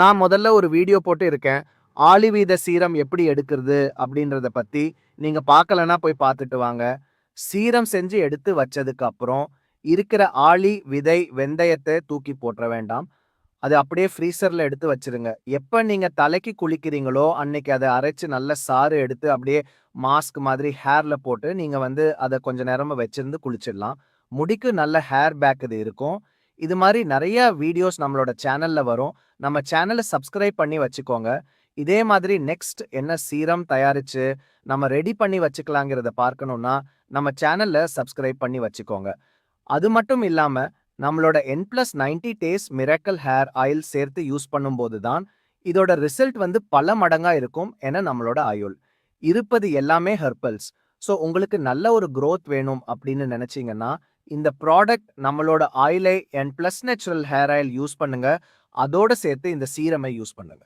நான் முதல்ல ஒரு வீடியோ போட்டு இருக்கேன். ஆலிவீத சீரம் எப்படி எடுக்கிறது அப்படின்றத பற்றி நீங்கள் பார்க்கலனா போய் பார்த்துட்டு வாங்க. சீரம் செஞ்சு எடுத்து வச்சதுக்கு அப்புறம் இருக்கிற ஆளி விதை வெந்தயத்தை தூக்கி போட்டுற வேண்டாம். அது அப்படியே ஃப்ரீசரில் எடுத்து வச்சிருங்க. எப்போ நீங்கள் தலைக்கு குளிக்கிறீங்களோ அன்னைக்கு அதை அரைச்சு நல்ல சாறு எடுத்து அப்படியே மாஸ்க் மாதிரி ஹேரில் போட்டு நீங்கள் வந்து அதை கொஞ்ச நேரமாக வச்சிருந்து குளிச்சிடலாம். முடிக்கு நல்ல ஹேர் பேக் இது இருக்கும். இது மாதிரி நிறைய வீடியோஸ் நம்மளோட சேனல்ல வரும். நம்ம சேனலை சப்ஸ்கிரைப் பண்ணி வச்சுக்கோங்க. இதே மாதிரி நெக்ஸ்ட் என்ன சீரம் தயாரிச்சு நம்ம ரெடி பண்ணி வச்சுக்கலாங்கிறத பார்க்கணும்னா நம்ம சேனல்ல சப்ஸ்கிரைப் பண்ணி வச்சுக்கோங்க. அது மட்டும் இல்லாம நம்மளோட N plus ninety days miracle hair oil சேர்த்து யூஸ் பண்ணும்போது தான் இதோட ரிசல்ட் வந்து பல மடங்கா இருக்கும் என நம்மளோட ஆயுள். இருப்பது எல்லாமே ஹெர்பல்ஸ் ஸோ உங்களுக்கு நல்ல ஒரு க்ரோத் வேணும் அப்படின்னு நினைச்சீங்கன்னா இந்த ப்ராடக்ட் நம்மளோட ஆயிலை N plus natural hair oil use பண்ணுங்க. அதோட சேர்த்து இந்த சீரமை யூஸ் பண்ணுங்க.